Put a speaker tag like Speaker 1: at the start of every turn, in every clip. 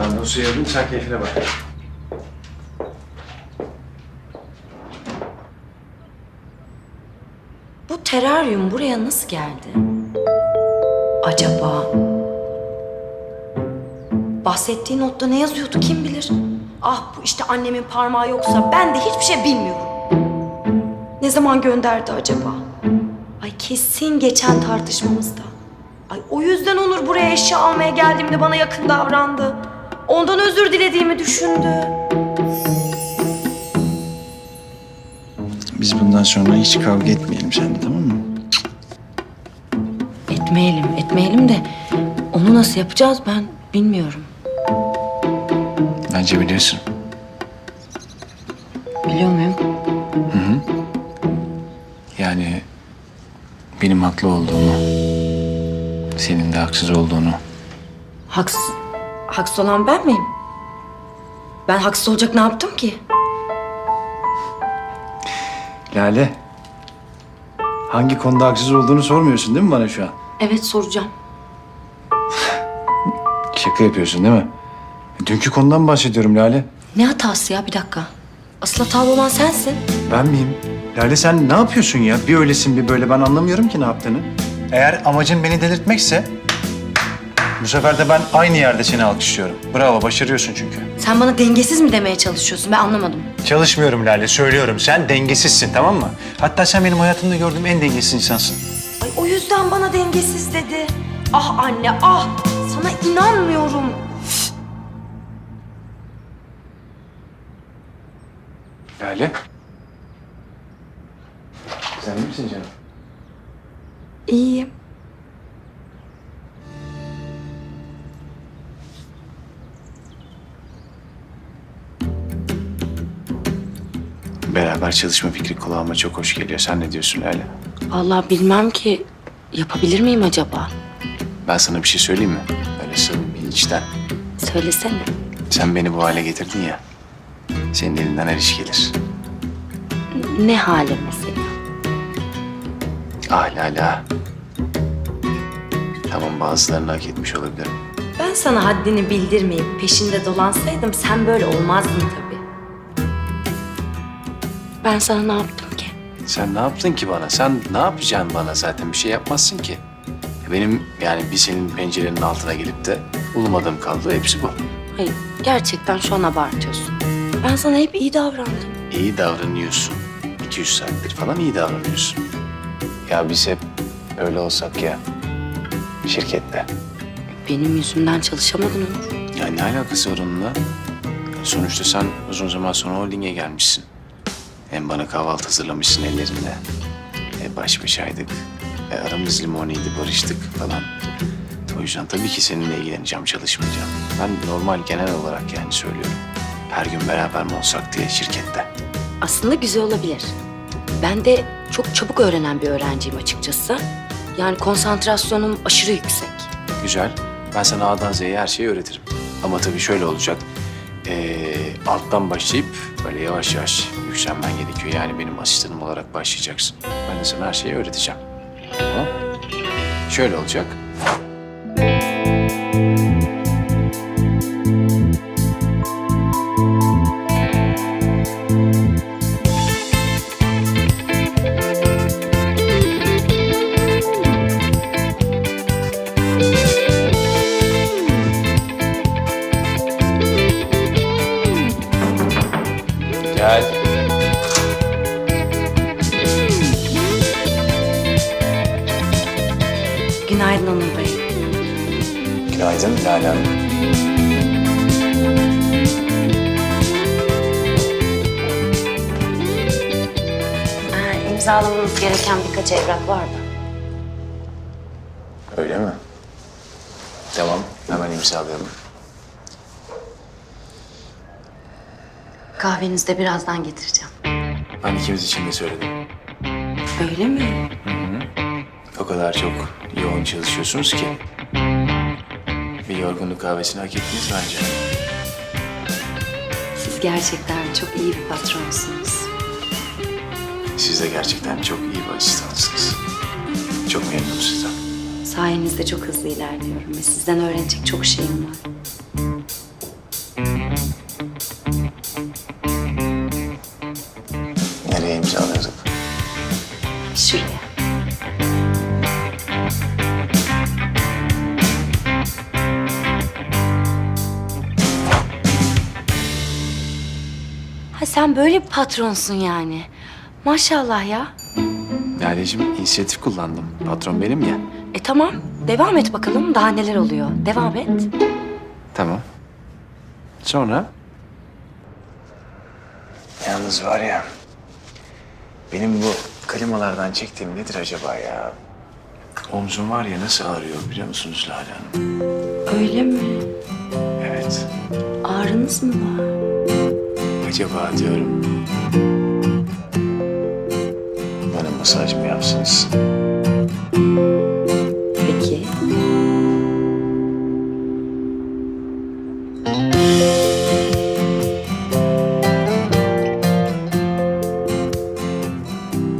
Speaker 1: Ben dosyayı alayım, sen keyfine bak.
Speaker 2: Bu teraryum buraya nasıl geldi? Acaba? Bahsettiği notta ne yazıyordu kim bilir? Ah bu işte annemin parmağı yoksa ben de hiçbir şey bilmiyorum. Ne zaman gönderdi acaba? Ay kesin geçen tartışmamızda. Ay o yüzden Onur buraya eşya almaya geldiğimde bana yakın davrandı. Ondan özür dilediğimi düşündü.
Speaker 1: Biz bundan sonra hiç kavga etmeyelim seninle tamam mı?
Speaker 2: Etmeyelim, etmeyelim de onu nasıl yapacağız ben bilmiyorum.
Speaker 1: Bence biliyorsun.
Speaker 2: Biliyor muyum?
Speaker 1: Yani benim haklı olduğumu, senin de haksız olduğunu.
Speaker 2: Haksız, haksız olan ben miyim? Ben haksız olacak ne yaptım ki?
Speaker 1: Lale, hangi konuda haksız olduğunu sormuyorsun değil mi bana şu an?
Speaker 2: Evet soracağım.
Speaker 1: Şaka yapıyorsun değil mi? Dünkü konudan bahsediyorum Lale.
Speaker 2: Ne hatası ya bir dakika. Asıl hatalı olan sensin.
Speaker 1: Ben miyim? Lale sen ne yapıyorsun ya? Bir öylesin bir böyle ben anlamıyorum ki ne yaptığını. Eğer amacın beni delirtmekse bu sefer de ben aynı yerde seni alkışlıyorum. Bravo başarıyorsun çünkü.
Speaker 2: Sen bana dengesiz mi demeye çalışıyorsun ben anlamadım.
Speaker 1: Çalışmıyorum Lale söylüyorum. Sen dengesizsin tamam mı? Hatta sen benim hayatımda gördüğüm en dengesiz insansın.
Speaker 2: Ay o yüzden bana dengesiz dedi. Ah anne ah sana inanmıyorum.
Speaker 1: Lale. Sen iyi misin canım?
Speaker 2: İyiyim.
Speaker 1: Beraber çalışma fikri kulağıma çok hoş geliyor. Sen ne diyorsun Lale?
Speaker 2: Vallahi bilmem ki yapabilir miyim acaba?
Speaker 1: Ben sana bir şey söyleyeyim mi? Öyle samimi içten.
Speaker 2: Söylesene.
Speaker 1: Sen beni bu hale getirdin ya. Senin elinden her iş gelir.
Speaker 2: Ne hale mesela?
Speaker 1: Ah Lale ah. Tamam bazılarını hak etmiş olabilirim.
Speaker 2: Ben sana haddini bildirmeyip peşinde dolansaydım sen böyle olmazdın tabii. Ben sana ne yaptım ki?
Speaker 1: Sen ne yaptın ki bana? Sen ne yapacaksın bana zaten? Bir şey yapmazsın ki. Benim yani bir senin pencerenin altına gelip de ulumadığım kaldı. Hepsi bu.
Speaker 2: Hayır, gerçekten şu an abartıyorsun. Ben sana hep iyi davrandım.
Speaker 1: İyi davranıyorsun. 200 saattir falan iyi davranıyorsun. Ya biz hep öyle olsak ya. Şirkette.
Speaker 2: Benim yüzümden çalışamadın Onur.
Speaker 1: Ya ne alakası var onunla? Sonuçta sen uzun zaman sonra holdinge gelmişsin. Hem bana kahvaltı hazırlamışsın ellerinde. E baş başaydık. E aramız limoniydi, barıştık falan. O yüzden tabii ki seninle ilgileneceğim, çalışmayacağım. Ben normal genel olarak yani söylüyorum. Her gün beraber mi olsak diye şirkette.
Speaker 2: Aslında güzel olabilir. Ben de çok çabuk öğrenen bir öğrenciyim açıkçası. Yani konsantrasyonum aşırı yüksek.
Speaker 1: Güzel. Ben sana A'dan Z'ye her şeyi öğretirim. Ama tabii şöyle olacak. Ee, alttan başlayıp böyle yavaş yavaş yükselmen gerekiyor. Yani benim asistanım olarak başlayacaksın. Ben de sana her şeyi öğreteceğim. Tamam? Şöyle olacak.
Speaker 2: Günaydın
Speaker 1: Lale Hanım.
Speaker 2: İmzalamamız gereken birkaç evrak var da.
Speaker 1: Öyle mi? Tamam. Hemen imzalayalım.
Speaker 2: Kahvenizi de birazdan getireceğim.
Speaker 1: Ben ikimiz için de söyledim.
Speaker 2: Öyle mi?
Speaker 1: O kadar çok yoğun çalışıyorsunuz ki. Bir yorgunluk kahvesini hak ettiniz bence.
Speaker 2: Siz gerçekten çok iyi bir patronsunuz.
Speaker 1: Siz de gerçekten çok iyi bir asistansınız. Çok memnunum sizden.
Speaker 2: Sayenizde çok hızlı ilerliyorum ve sizden öğrenecek çok şeyim var. Nereye imzalıyorduk? Şuraya. Sen böyle bir patronsun yani. Maşallah ya.
Speaker 1: Lale'cim inisiyatif kullandım. Patron benim ya.
Speaker 2: E tamam, devam et bakalım daha neler oluyor. Devam et.
Speaker 1: Tamam. Sonra? Yalnız var ya... Benim bu klimalardan çektiğim nedir acaba ya? Omzum var ya nasıl ağrıyor biliyor musunuz Lale Hanım?
Speaker 2: Öyle mi?
Speaker 1: Evet.
Speaker 2: Ağrınız mı var?
Speaker 1: Acaba diyorum... Bana masaj mı yapsınız?
Speaker 2: Peki.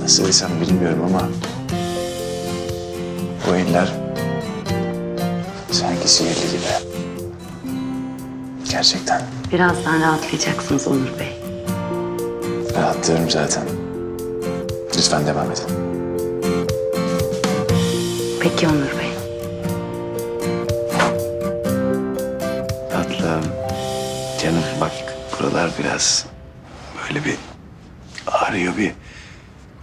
Speaker 1: Nasıl desem bilmiyorum ama... Bu eller... Sanki sihirli gibi. Gerçekten.
Speaker 2: Birazdan rahatlayacaksınız Onur Bey.
Speaker 1: Rahatlıyorum zaten. Lütfen devam edin.
Speaker 2: Peki Onur Bey.
Speaker 1: Tatlım. Canım bak buralar biraz böyle bir ağrıyor bir.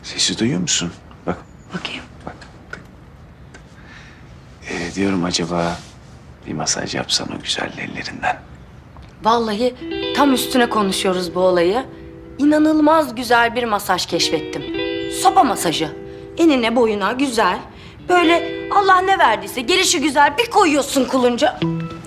Speaker 1: Sesi duyuyor musun? Bak
Speaker 2: Bakayım.
Speaker 1: bak. Ee, diyorum acaba bir masaj yapsan o güzel ellerinden.
Speaker 2: Vallahi tam üstüne konuşuyoruz bu olayı. İnanılmaz güzel bir masaj keşfettim. Sopa masajı. Enine boyuna güzel. Böyle Allah ne verdiyse gelişi güzel bir koyuyorsun kulunca.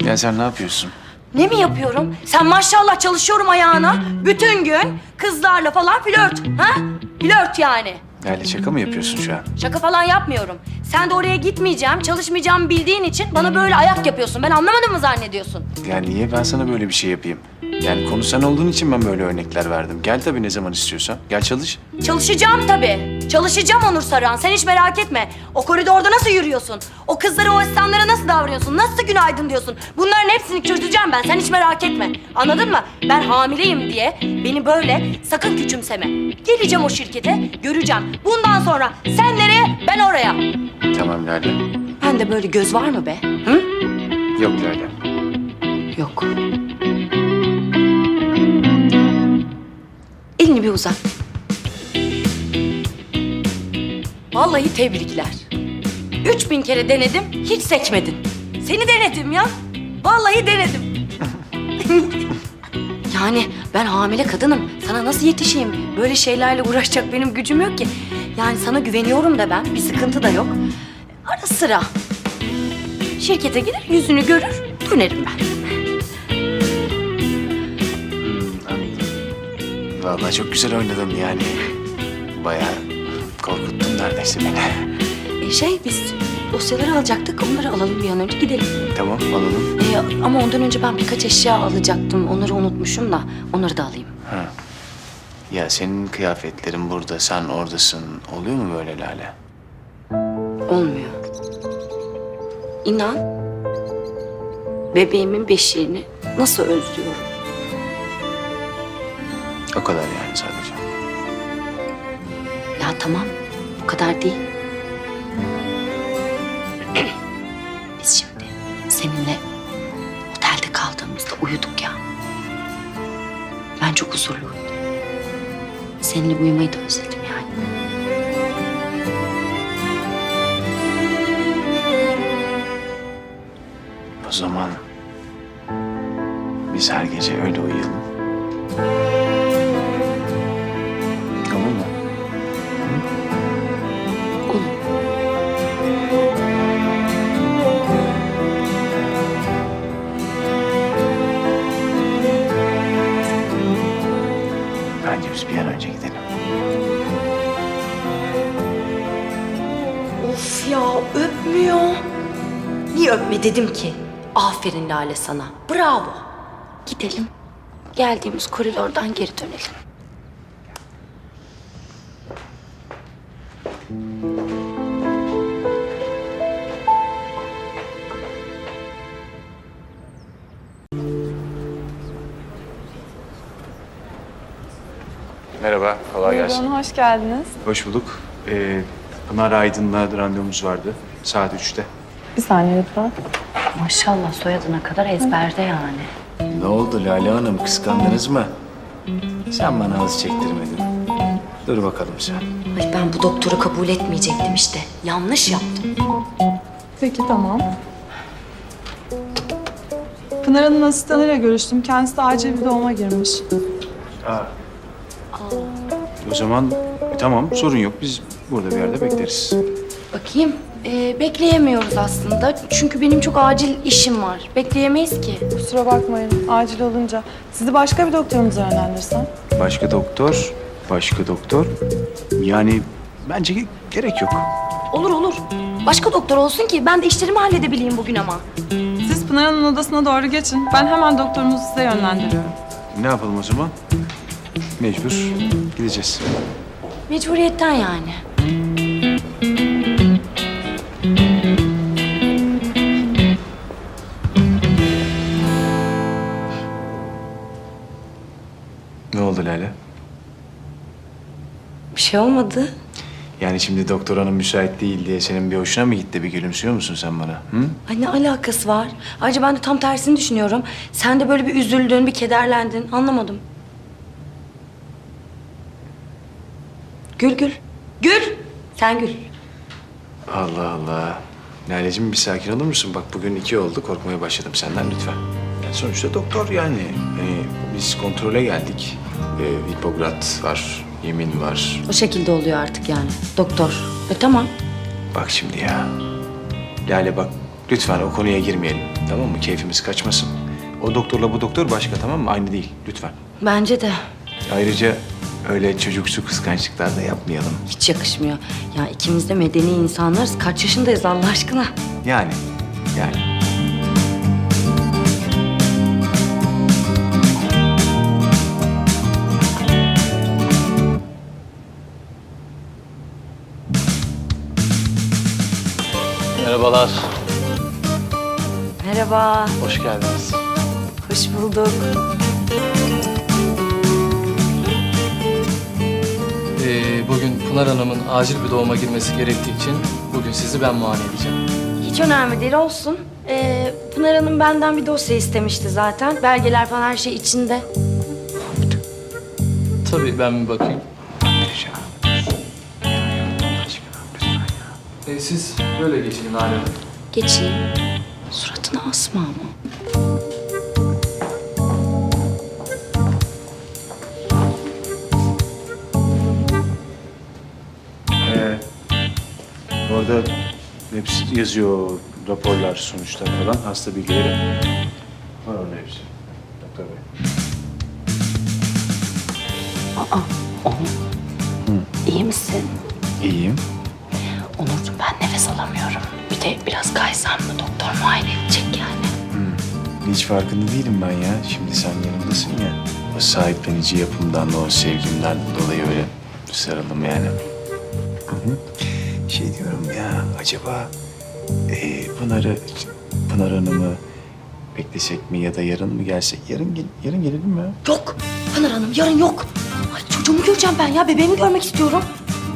Speaker 1: Ya sen ne yapıyorsun?
Speaker 2: Ne mi yapıyorum? Sen maşallah çalışıyorum ayağına. Bütün gün kızlarla falan flört. Ha? Flört yani.
Speaker 1: Lale şaka mı yapıyorsun şu an?
Speaker 2: Şaka falan yapmıyorum. Sen de oraya gitmeyeceğim, çalışmayacağımı bildiğin için bana böyle ayak yapıyorsun. Ben anlamadım mı zannediyorsun?
Speaker 1: Yani niye ben sana böyle bir şey yapayım? Yani konu sen olduğun için ben böyle örnekler verdim. Gel tabii ne zaman istiyorsan. Gel çalış.
Speaker 2: Çalışacağım tabii. Çalışacağım Onur Saran. Sen hiç merak etme. O koridorda nasıl yürüyorsun? O kızlara, o asistanlara nasıl davranıyorsun? Nasıl günaydın diyorsun? Bunların hepsini çözeceğim ben. Sen hiç merak etme. Anladın mı? Ben hamileyim diye beni böyle sakın küçümseme. Geleceğim o şirkete, göreceğim. Bundan sonra sen nereye, ben oraya.
Speaker 1: Tamam Lale.
Speaker 2: Bende böyle göz var mı be? Hı?
Speaker 1: Yok Lale.
Speaker 2: Yok. Elini bir uzat. Vallahi tebrikler. Üç bin kere denedim, hiç seçmedin. Seni denedim ya. Vallahi denedim. yani ben hamile kadınım. Sana nasıl yetişeyim? Böyle şeylerle uğraşacak benim gücüm yok ki. Yani sana güveniyorum da ben. Bir sıkıntı da yok. Sıra. Şirkete gider, yüzünü görür, dönerim ben.
Speaker 1: Anladım. Vallahi çok güzel oynadın yani. Bayağı korkuttun neredeyse beni.
Speaker 2: E, şey biz dosyaları alacaktık. Onları alalım bir an önce gidelim.
Speaker 1: Tamam alalım.
Speaker 2: E, ama ondan önce ben birkaç eşya alacaktım. Onları unutmuşum da onları da alayım.
Speaker 1: Ha. Ya senin kıyafetlerin burada, sen oradasın. Oluyor mu böyle Lale?
Speaker 2: Olmuyor. İnan bebeğimin beşiğini nasıl özlüyorum.
Speaker 1: O kadar yani sadece.
Speaker 2: Ya tamam bu kadar değil. Biz şimdi seninle otelde kaldığımızda uyuduk ya. Ben çok huzurlu uyudum. Seninle uyumayı da özledim
Speaker 1: zaman biz her gece öyle uyuyalım. Olur mu?
Speaker 2: Olur.
Speaker 1: Bence biz bir an önce gidelim.
Speaker 2: Of ya öpmüyor. Niye öpme dedim ki? Aferin Lale sana. Bravo. Gidelim. Geldiğimiz koridordan geri dönelim.
Speaker 1: Merhaba, kolay gelsin.
Speaker 3: Buyurun, hoş geldiniz.
Speaker 1: Hoş bulduk. Ee, Pınar Aydın'la randevumuz vardı. Saat üçte.
Speaker 3: Bir saniye lütfen.
Speaker 2: Maşallah soyadına kadar ezberde yani.
Speaker 1: Ne oldu Lale Hanım, kıskandınız mı? Sen bana ağız çektirmedin. Dur bakalım sen.
Speaker 2: Ay ben bu doktoru kabul etmeyecektim işte. Yanlış yaptım.
Speaker 3: Peki tamam. Pınar Hanım'ın asistanıyla görüştüm. Kendisi de acil bir doğuma girmiş.
Speaker 1: O zaman e, tamam sorun yok. Biz burada bir yerde bekleriz.
Speaker 2: Bakayım. Ee, bekleyemiyoruz aslında. Çünkü benim çok acil işim var. Bekleyemeyiz ki.
Speaker 3: Kusura bakmayın acil olunca. Sizi başka bir doktorumuza yönlendirsem.
Speaker 1: Başka doktor, başka doktor. Yani bence ge- gerek yok.
Speaker 2: Olur olur. Başka doktor olsun ki ben de işlerimi halledebileyim bugün ama.
Speaker 3: Siz Pınar Hanım'ın odasına doğru geçin. Ben hemen doktorumuzu size yönlendiriyorum.
Speaker 1: Ne yapalım o zaman? Mecbur gideceğiz.
Speaker 2: Mecburiyetten yani. Şey olmadı.
Speaker 1: Yani şimdi doktor hanım müsait değil diye senin bir hoşuna mı gitti? Bir gülümsüyor musun sen bana? Hı?
Speaker 2: Ay ne alakası var? Ayrıca ben de tam tersini düşünüyorum. Sen de böyle bir üzüldün, bir kederlendin. Anlamadım. Gül gül. Gül! Sen gül.
Speaker 1: Allah Allah. Lale'cim bir sakin olur musun? Bak bugün iki oldu. Korkmaya başladım senden lütfen. Yani sonuçta doktor yani. Hani biz kontrole geldik. Ee, Hipokrat var, yemin var.
Speaker 2: O şekilde oluyor artık yani. Doktor. E tamam.
Speaker 1: Bak şimdi ya. Lale bak lütfen o konuya girmeyelim. Tamam mı? Keyfimiz kaçmasın. O doktorla bu doktor başka tamam mı? Aynı değil. Lütfen.
Speaker 2: Bence de
Speaker 1: Ayrıca öyle çocuksu kıskançlıklar da yapmayalım.
Speaker 2: hiç yakışmıyor. Ya ikimiz de medeni insanlarız. Kaç yaşındayız Allah aşkına?
Speaker 1: Yani. Yani.
Speaker 4: Merhabalar,
Speaker 2: Merhaba.
Speaker 4: hoş geldiniz.
Speaker 2: Hoş bulduk.
Speaker 4: Ee, bugün Pınar Hanım'ın acil bir doğuma girmesi gerektiği için bugün sizi ben muayene edeceğim.
Speaker 2: Hiç önemli değil olsun. Ee, Pınar Hanım benden bir dosya istemişti zaten. Belgeler falan her şey içinde.
Speaker 4: Tabii ben bir bakayım.
Speaker 1: Rica
Speaker 4: Ee, siz böyle geçin Nale Hanım.
Speaker 2: Geçeyim. Suratına asma ama.
Speaker 1: Ee, orada hepsi yazıyor raporlar, sonuçlar falan. Hasta bilgileri var orada hepsi. Doktor Bey.
Speaker 2: İyi misin?
Speaker 1: İyiyim.
Speaker 2: Onurcuğum ben nefes alamıyorum. Bir de biraz kaysam mı doktor muayene edecek yani.
Speaker 1: Hiç farkında değilim ben ya. Şimdi sen yanımdasın ya. O sahiplenici yapımdan, o sevgimden dolayı öyle sarıldım yani. Hı hı. Şey diyorum ya, acaba e, Pınar'ı, Pınar Hanım'ı beklesek mi ya da yarın mı gelsek? Yarın, gel- yarın gelelim mi?
Speaker 2: Yok Pınar Hanım yarın yok. Ay çocuğumu göreceğim ben ya bebeğimi görmek istiyorum.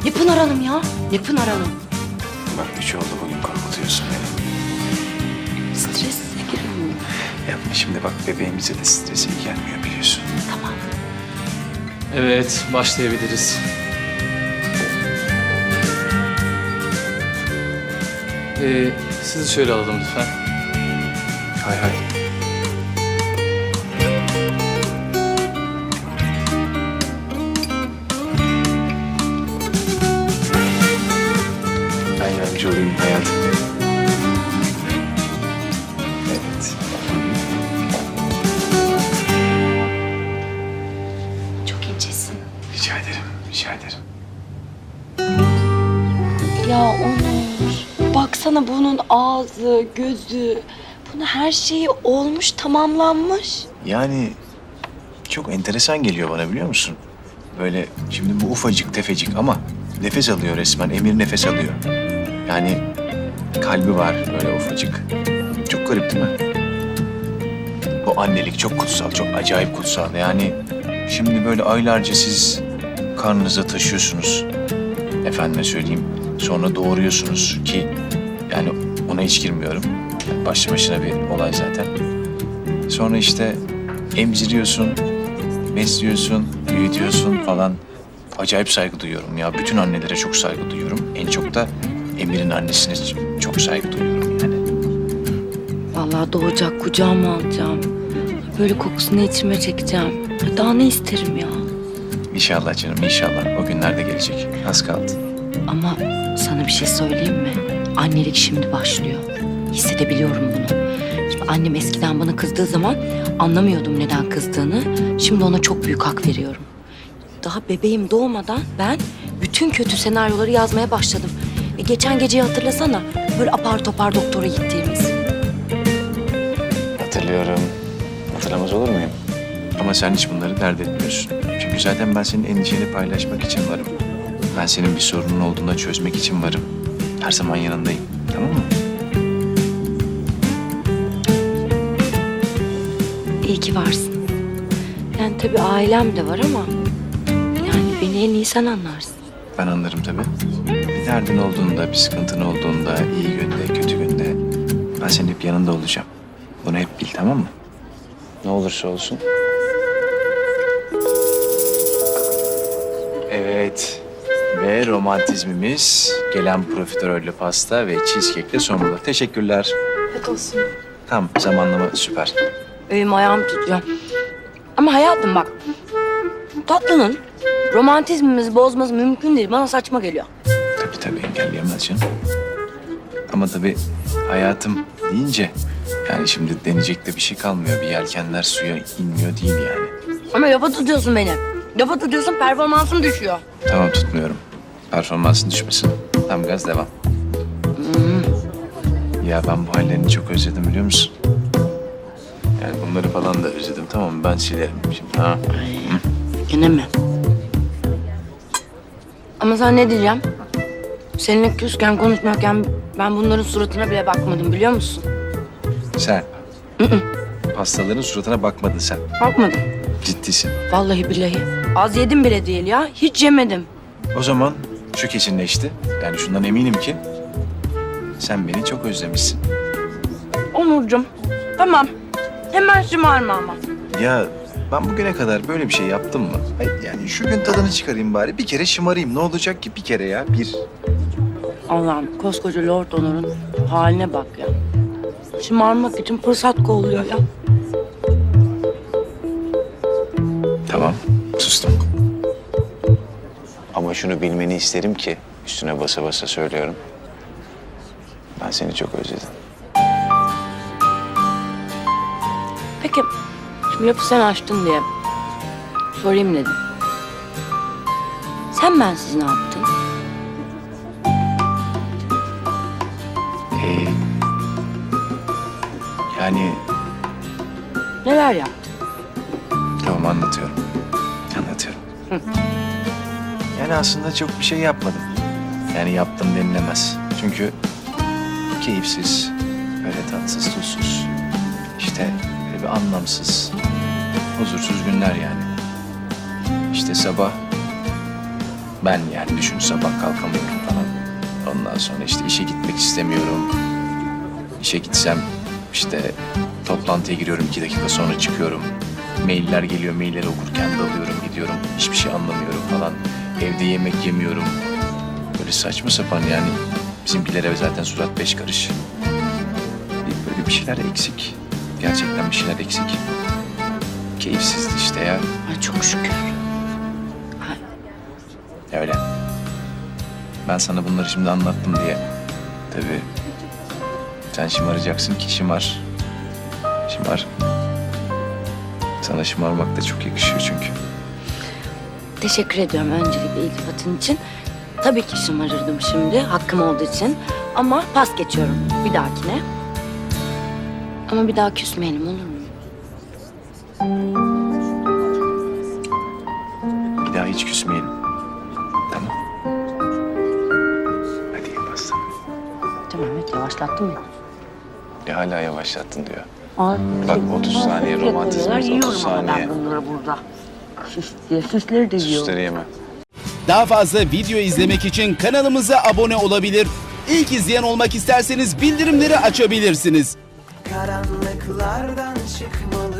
Speaker 2: Ne Pınar Hanım ya? Ne Pınar Hanım?
Speaker 1: Üç oldu bugün korkutuyorsun beni.
Speaker 2: Stres giriyorum.
Speaker 1: Yapma şimdi bak bebeğimize de stresi iyi gelmiyor biliyorsun.
Speaker 2: Tamam.
Speaker 4: Evet, başlayabiliriz. Ee, sizi şöyle alalım lütfen.
Speaker 1: Hay hay.
Speaker 2: İncesin.
Speaker 1: Rica ederim, rica ederim.
Speaker 2: Ya Onur, baksana bunun ağzı, gözü, bunun her şeyi olmuş, tamamlanmış.
Speaker 1: Yani çok enteresan geliyor bana biliyor musun? Böyle şimdi bu ufacık tefecik ama nefes alıyor resmen. Emir nefes alıyor. Yani kalbi var böyle ufacık. Çok garip değil mi? Bu annelik çok kutsal, çok acayip kutsal. Yani şimdi böyle aylarca siz karnınıza taşıyorsunuz. Efendime söyleyeyim. Sonra doğuruyorsunuz ki yani ona hiç girmiyorum. Yani başlı başına bir olay zaten. Sonra işte emziriyorsun. besliyorsun, büyütüyorsun falan. Acayip saygı duyuyorum ya. Bütün annelere çok saygı duyuyorum. En çok da Emir'in annesine çok saygı duyuyorum yani.
Speaker 2: Vallahi doğacak kucağıma alacağım. Böyle kokusunu içime çekeceğim. Daha ne isterim ya?
Speaker 1: İnşallah canım inşallah. O günler de gelecek. Az kaldı.
Speaker 2: Ama sana bir şey söyleyeyim mi? Annelik şimdi başlıyor. Hissedebiliyorum bunu. Şimdi annem eskiden bana kızdığı zaman anlamıyordum neden kızdığını. Şimdi ona çok büyük hak veriyorum. Daha bebeğim doğmadan ben bütün kötü senaryoları yazmaya başladım. E geçen geceyi hatırlasana. Böyle apar topar doktora gittiğimiz.
Speaker 1: Hatırlıyorum. Hatırlamaz olur muyum? Ama sen hiç bunları dert etmiyorsun. Çünkü zaten ben senin endişeni paylaşmak için varım. Ben senin bir sorunun olduğunda çözmek için varım. Her zaman yanındayım. Tamam mı?
Speaker 2: İyi ki varsın. Yani tabii ailem de var ama... Yani beni en iyi sen anlarsın.
Speaker 1: Ben anlarım tabii. Bir derdin olduğunda, bir sıkıntın olduğunda, iyi günde, kötü günde... Ben senin hep yanında olacağım. Bunu hep bil tamam mı? Ne olursa olsun. Evet. Ve romantizmimiz gelen profiterolle pasta ve cheesecake'le son bulur. Teşekkürler.
Speaker 3: Afiyet olsun.
Speaker 1: Tam zamanlama süper.
Speaker 2: Elim ayağım tutuyor. Ama hayatım bak. Tatlının romantizmimizi bozması mümkün değil. Bana saçma geliyor.
Speaker 1: Tabii tabii engelleyemez canım. Ama tabii hayatım deyince yani şimdi deneyecek de bir şey kalmıyor. Bir yelkenler suya inmiyor değil yani.
Speaker 2: Ama lafa tutuyorsun beni. Lafa tutuyorsun performansım düşüyor.
Speaker 1: Tamam tutmuyorum. Performansın düşmesin. Tam gaz devam. Ya ben bu hallerini çok özledim biliyor musun? Yani bunları falan da özledim tamam mı? Ben silerim şimdi ha.
Speaker 2: Yine mi? Ama sen ne diyeceğim? Seninle küsken konuşmuyorken ben bunların suratına bile bakmadım biliyor musun?
Speaker 1: Sen. Pastaların suratına bakmadın sen.
Speaker 2: Bakmadım.
Speaker 1: Ciddisin.
Speaker 2: Vallahi billahi. Az yedim bile değil ya. Hiç yemedim.
Speaker 1: O zaman şu kesinleşti. Yani şundan eminim ki sen beni çok özlemişsin.
Speaker 2: Onurcuğum. Tamam. Hemen şımarma ama.
Speaker 1: Ya ben bugüne kadar böyle bir şey yaptım mı? Hayır, yani şu gün tadını çıkarayım bari. Bir kere şımarayım. Ne olacak ki bir kere ya? Bir.
Speaker 2: Allah'ım koskoca Lord Onur'un haline bak ya. Şımarmak için fırsat kolluyor ya.
Speaker 1: Tamam, sustum. Ama şunu bilmeni isterim ki üstüne basa basa söylüyorum. Ben seni çok özledim.
Speaker 2: Peki şimdi lafı sen açtın diye sorayım dedim. Sen bensiz ne yaptın?
Speaker 1: Yani
Speaker 2: Neler yaptın?
Speaker 1: tamam anlatıyorum. Anlatıyorum. Yani aslında çok bir şey yapmadım. Yani yaptım denilemez. Çünkü keyifsiz, böyle tatsız tuzsuz. İşte böyle bir anlamsız, huzursuz günler yani. İşte sabah ben yani düşün sabah kalkamıyorum falan. Ondan sonra işte işe gitmek istemiyorum. İşe gitsem işte toplantıya giriyorum iki dakika sonra çıkıyorum. Mailler geliyor, mailleri okurken dalıyorum, gidiyorum. Hiçbir şey anlamıyorum falan. Evde yemek yemiyorum. Böyle saçma sapan yani. Bizimkilere zaten surat beş karış. Böyle bir şeyler eksik. Gerçekten bir şeyler eksik. Keyifsizdi işte ya.
Speaker 2: Ay çok şükür.
Speaker 1: Öyle. Ben sana bunları şimdi anlattım diye. Tabii sen şımaracaksın ki şımar. Şımar. Sana şımarmak da çok yakışıyor çünkü.
Speaker 2: Teşekkür ediyorum öncelikle iltifatın için. Tabii ki şımarırdım şimdi hakkım olduğu için. Ama pas geçiyorum bir dahakine. Ama bir daha küsmeyelim olur mu?
Speaker 1: Bir daha hiç küsmeyelim. Tamam. Hadi pasta.
Speaker 2: Tamam evet yavaşlattım ya.
Speaker 1: Ya hala yavaşlattın diyor.
Speaker 2: Ay,
Speaker 1: Bak 30 saniye romantizmiz, 30 saniye.
Speaker 2: bunları burada. Süs diye süsleri de yiyorum.
Speaker 1: Süsleri yeme.
Speaker 5: Daha fazla video izlemek için kanalımıza abone olabilir. İlk izleyen olmak isterseniz bildirimleri açabilirsiniz.
Speaker 6: karanlıklardan çıkmalı